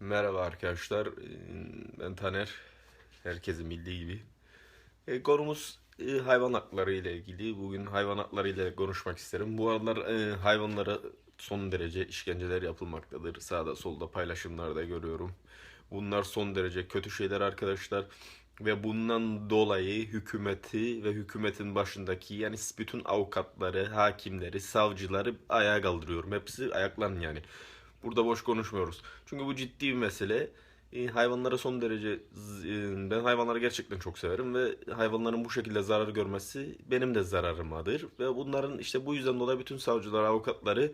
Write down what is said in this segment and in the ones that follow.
Merhaba arkadaşlar, Ee, ben Taner. Herkesin bildiği gibi. E, konumuz e, hayvan hakları ile ilgili. Bugün hayvan hakları ile konuşmak isterim. Bu aralar e, hayvanlara son derece işkenceler yapılmaktadır. Sağda solda paylaşımlarda görüyorum. Bunlar son derece kötü şeyler arkadaşlar. Ve bundan dolayı hükümeti ve hükümetin başındaki yani bütün avukatları, hakimleri, savcıları ayağa kaldırıyorum. Hepsi ayaklan yani. Burada boş konuşmuyoruz. Çünkü bu ciddi bir mesele. E, hayvanlara son derece e, ben hayvanları gerçekten çok severim ve hayvanların bu şekilde zarar görmesi benim de zararımadır ve bunların işte bu yüzden dolayı bütün savcılar, avukatları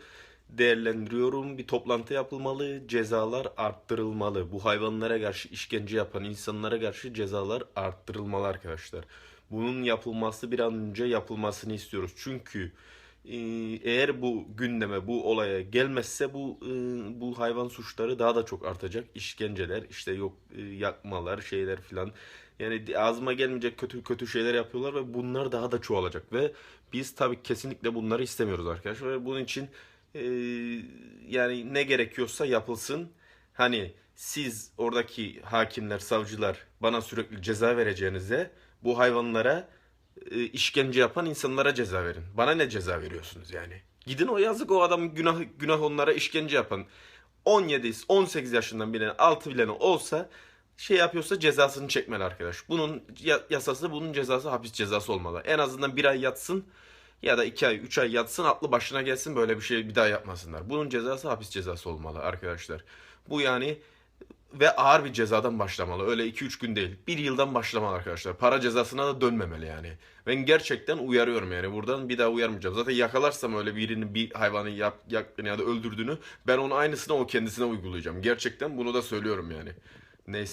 değerlendiriyorum. Bir toplantı yapılmalı, cezalar arttırılmalı. Bu hayvanlara karşı işkence yapan insanlara karşı cezalar arttırılmalı arkadaşlar. Bunun yapılması bir an önce yapılmasını istiyoruz. Çünkü eğer bu gündeme, bu olaya gelmezse bu e, bu hayvan suçları daha da çok artacak. İşkenceler, işte yok e, yakmalar, şeyler filan. Yani ağzıma gelmeyecek kötü kötü şeyler yapıyorlar ve bunlar daha da çoğalacak ve biz tabii kesinlikle bunları istemiyoruz arkadaşlar. Ve bunun için e, yani ne gerekiyorsa yapılsın. Hani siz oradaki hakimler, savcılar bana sürekli ceza vereceğinize bu hayvanlara işkence yapan insanlara ceza verin. Bana ne ceza veriyorsunuz yani? Gidin o yazık o adam günah günah onlara işkence yapan 17 18 yaşından birine 6 bilene olsa şey yapıyorsa cezasını çekmeli arkadaş. Bunun ya- yasası bunun cezası hapis cezası olmalı. En azından bir ay yatsın ya da 2 ay 3 ay yatsın aklı başına gelsin böyle bir şey bir daha yapmasınlar. Bunun cezası hapis cezası olmalı arkadaşlar. Bu yani ve ağır bir cezadan başlamalı. Öyle 2-3 gün değil. Bir yıldan başlamalı arkadaşlar. Para cezasına da dönmemeli yani. Ben gerçekten uyarıyorum yani. Buradan bir daha uyarmayacağım. Zaten yakalarsam öyle birinin bir hayvanı yak, yaktığını ya da öldürdüğünü ben onu aynısını o kendisine uygulayacağım. Gerçekten bunu da söylüyorum yani. Neyse.